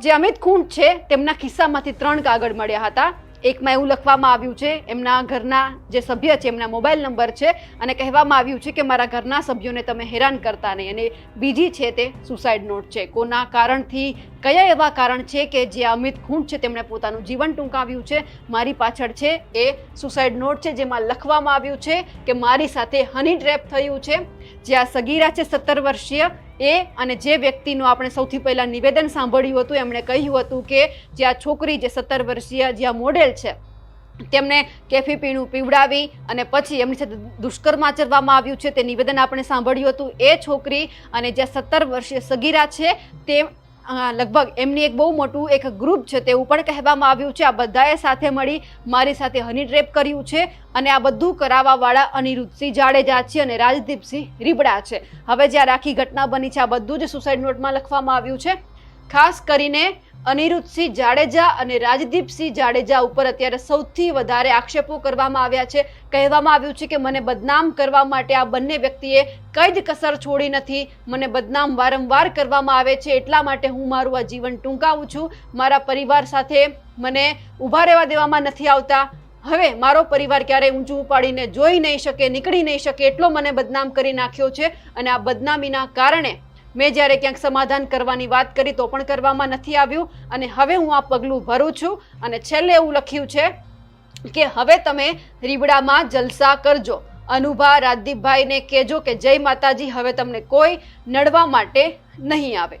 જે અમિત ખૂંટ છે, તેમના ખિસ્સામાંથી ત્રણ કાગળ મળ્યા હતા. એકમાં એવું લખવામાં આવ્યું છે, એમના ઘરના જે સભ્ય છે, એમના મોબાઈલ નંબર છે, અને કહેવામાં આવ્યું છે કે મારા ઘરના સભ્યોને તમે હેરાન કરતા નહીં. અને બીજી છે તે સુસાઇડ નોટ છે. કોના કારણથી, કયા એવા કારણ છે કે જે અમિત ખૂંટ છે, તેમણે પોતાનું જીવન ટૂંકાવ્યું છે? મારી પાછળ છે એ સુસાઇડ નોટ છે, જેમાં લખવામાં આવ્યું છે કે મારી સાથે હની ટ્રેપ થયું છે. જે આ સગીરા છે, સત્તર વર્ષીય એ અને જે વ્યક્તિનું આપણે સૌથી પહેલાં નિવેદન સાંભળ્યું હતું, એમણે કહ્યું હતું કે જે આ છોકરી જે સત્તર વર્ષીય જે મોડેલ છે, તેમને કેફી પીણું પીવડાવી અને પછી એમની સાથે દુષ્કર્મ આચરવામાં આવ્યું છે તે નિવેદન આપણે સાંભળ્યું હતું. એ છોકરી અને જે સત્તર વર્ષીય સગીરા છે, તે લગભગ એમની એક બહુ મોટું એક ગ્રુપ છે તેવું પણ કહેવામાં આવ્યું છે. આ બધાએ સાથે મળી મારી સાથે હની ટ્રેપ કર્યું છે અને આ બધું કરાવવાવાળા અનિરુદ્ધસિંહ જાડેજા છે અને રાજદીપસિંહ રીબડા છે. હવે જ્યારે આખી ઘટના બની છે, આ બધું જ સુસાઇડ નોટમાં લખવામાં આવ્યું છે. ખાસ કરીને અનિરુદ્ધસિંહ જાડેજા અને રાજદીપસિંહ જાડેજા ઉપર અત્યારે સૌથી વધારે આક્ષેપો કરવામાં આવ્યા છે. કહેવામાં આવ્યું છે કે મને બદનામ કરવા માટે આ બંને વ્યક્તિએ કઈ જ કસર છોડી નથી. મને બદનામ વારંવાર કરવામાં આવે છે. એટલા માટે હું મારું આ જીવન ટૂંકાવું છું. મારા પરિવાર સાથે મને ઊભા રહેવા દેવામાં નથી આવતા. હવે મારો પરિવાર ક્યારેય ઊંચું ઉપાડીને જોઈ નહીં શકે, નીકળી નહીં શકે એટલો મને બદનામ કરી નાખ્યો છે. અને આ બદનામીના કારણે મેં જ્યારે ક્યાંક સમાધાન કરવાની વાત કરી તો પણ કરવામાં નથી આવ્યું અને હવે હું આ પગલું ભરું છું અને છેલ્લે એવું લખ્યું છે કે હવે તમે રીબડામાં જલસા કરજો. અનુભા, રાજદીપભાઈને કહેજો કે જય માતાજી, હવે તમને કોઈ નડવા માટે નહીં આવે.